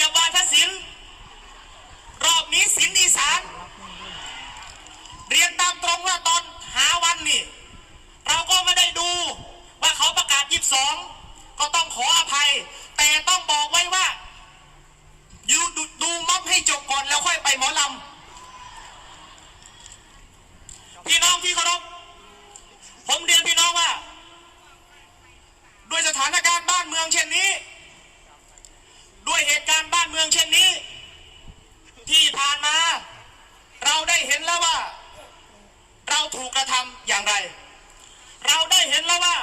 บียบวาทศิลป์รอบนี้ศิลป์อีสาน เรียนตามตรงว่าตอนหาวันนี่เราก็ไม่ได้ดูว่าเขาประกาศ22ก็ต้องขออภัย แต่ต้องบอกไว้ว่าอยู่ดูดูม็อบให้จบก่อนแล้วค่อยไปหมอลำพี่น้องที่เคารพผมเรียนพี่น้องว่า ด้วยสถานการณ์บ้านเมืองเช่นนี้ ด้วยเหตุการณ์บ้านเมืองเช่นนี้ ที่ผ่านมา เราได้เห็นแล้วว่า เราถูกกระทำอย่างไร เราได้เห็นแล้วว่า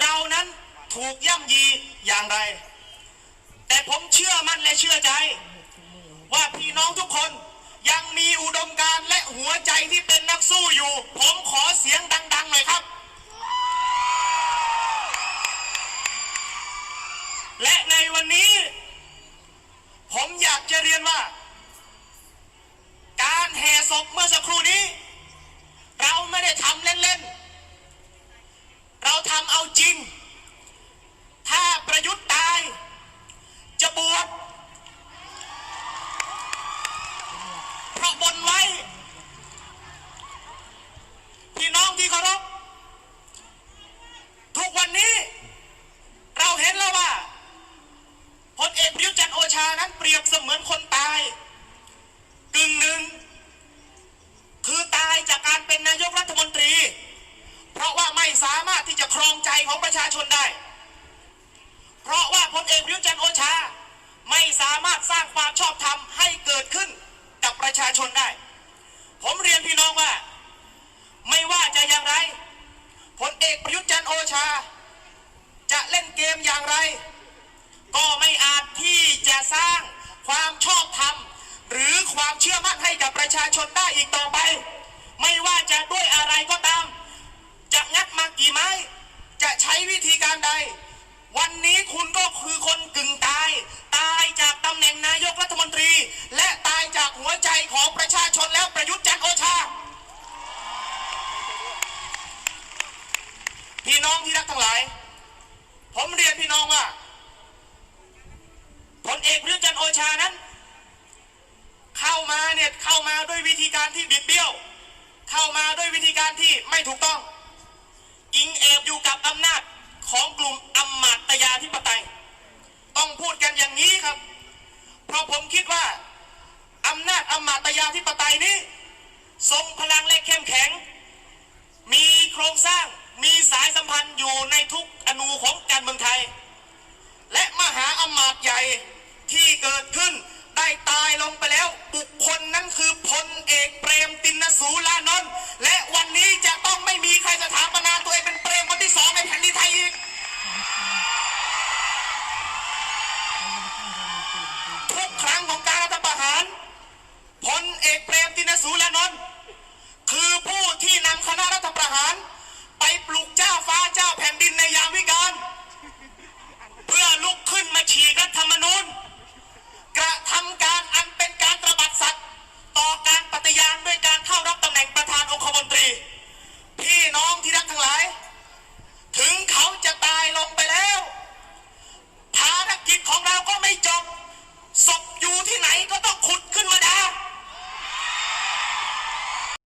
เรานั้นถูกย่ำยีอย่างไร แต่ผมเชื่อมั่นและเชื่อใจ ว่าพี่น้องทุกคนยังมีอุดมการณ์และหัวใจที่เป็นนักสู้อยู่ ผมขอเสียงดังๆหน่อยครับ และในวันนี้ ผมอยากจะเรียนว่า แห่ศพเมื่อสักครู่นี้ เราไม่ได้ทำเล่นๆ เราทำเอาจริง ถ้าประยุทธ์ตาย จะบวชเพราะบนไว้ พี่น้องที่เคารพทุกวันนี้ เราเห็นแล้วว่าพลเอกประยุทธ์จันทร์โอชานั้นเปรียบเสมือนคนตายี เพราะว่าไม่สามารถที่จะครองใจของประชาชนได้ เพราะว่าพลเอกประยุทธ์จันทร์โอชา ไม่สามารถสร้างความชอบธรรมให้เกิดขึ้นกับประชาชนได้ ผมเรียนพี่น้องว่า ไม่ว่าจะอย่างไรพลเอกประยุทธ์จันทร์โอชา จะเล่นเกมอย่างไร ก็ไม่อาจที่จะสร้างความชอบธรรม หรือความเชื่อมั่นให้กับประชาชนได้อีกต่อไป ไม่ว่าจะด้วยอะไรก็ตาม จะงัดมากี่ไม้ จะใช้วิธีการใด วันนี้คุณก็คือคนกึ่งตาย ตายจากตำแหน่งนายกรัฐมนตรี และตายจากหัวใจของประชาชนแล้วประยุทธ์จันโอชา พี่น้องที่รักทั้งหลาย ผมเรียนพี่น้องว่าพลเอกประยุทธ์จันโอชานั้น เข้ามาเนี่ยเข้ามาด้วยวิธีการที่บิดเบี้ยว เข้ามาด้วยวิธีการที่ไม่ถูกต้อง อิงแอบอยู่กับอำนาจของกลุ่มอำมาตยาธิปไตย ต้องพูดกันอย่างนี้ครับ เพราะผมคิดว่าอำนาจอำมาตยาธิปไตยนี้ทรงพลังและเข้มแข็ง มีโครงสร้างมีสายสัมพันธ์อยู่ในทุกอนูของการเมืองไทย และมหาอำมาตย์ใหญ่ที่เกิดขึ้นายลงไปแล้ว บุคคลนั้นคือพลเอกเปรมตินสูรานนท์และวันนี้จะต้องไม่มีใครสถาปนาตัวเองเป็นเปรมคนที่สองในแผ่นดินไทยอีกทุกครั้งของการรัฐประหารพลเอกเปรมตินสูรานนท์คือผู้ที่นำคณะรัฐประหาร ไปปลุกเจ้าฟ้าเจ้าแผ่นดินในยามวิกาล ไม่จบศพอยู่ที่ไหนก็ต้องขุด